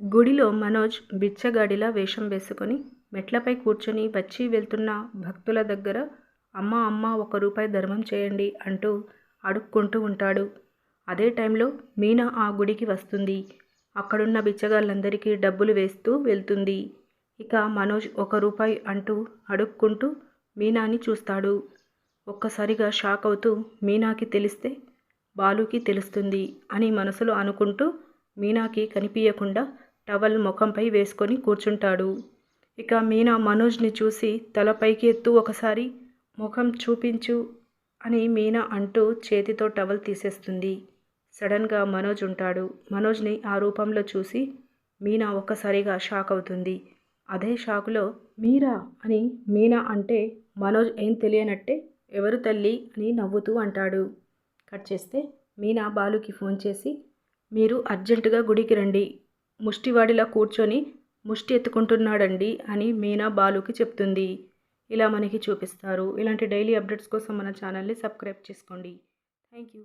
గుడిలో మనోజ్ బిచ్చగాడిలా వేషం వేసుకొని మెట్లపై కూర్చొని వచ్చి వెళ్తున్న భక్తుల దగ్గర అమ్మ అమ్మ ఒక రూపాయి ధర్మం చేయండి అంటూ అడుక్కుంటూ ఉంటాడు. అదే టైంలో మీనా ఆ గుడికి వస్తుంది. అక్కడున్న బిచ్చగాళ్ళందరికీ డబ్బులు వేస్తూ వెళ్తుంది. ఇక మనోజ్ ఒక రూపాయి అంటూ అడుక్కుంటూ మీనాని చూస్తాడు. ఒక్కసారిగా షాక్ అవుతూ మీనాకి తెలిస్తే బాలుకి తెలుస్తుంది అని మనసులో అనుకుంటూ మీనాకి కనిపించకుండా టవల్ ముఖంపై వేసుకొని కూర్చుంటాడు. ఇక మీనా మనోజ్ని చూసి తల పైకి ఎత్తు ఒకసారి ముఖం చూపించు అని మీనా అంటూ చేతితో టవల్ తీసేస్తుంది. సడన్గా మనోజ్ ఉంటాడు. మనోజ్ని ఆ రూపంలో చూసి మీనా ఒక్కసారిగా షాక్ అవుతుంది. అదే షాకులో మీరా? అని మీనా అంటే మనోజ్ ఏం తెలియనట్టే ఎవరు తల్లి? అని నవ్వుతూ అంటాడు. కట్ చేస్తే మీనా బాలుకి ఫోన్ చేసి మీరు అర్జెంటుగా గుడికి రండి. ముష్టివాడిలా కూర్చొని ముష్టి ఎత్తుకుంటున్నాడండి అని మీనా బాలుకి చెప్తుంది. ఇలా మనకి చూపిస్తారు. ఇలాంటి డైలీ అప్డేట్స్ కోసం మన ఛానల్ని సబ్స్క్రైబ్ చేసుకోండి. Thank you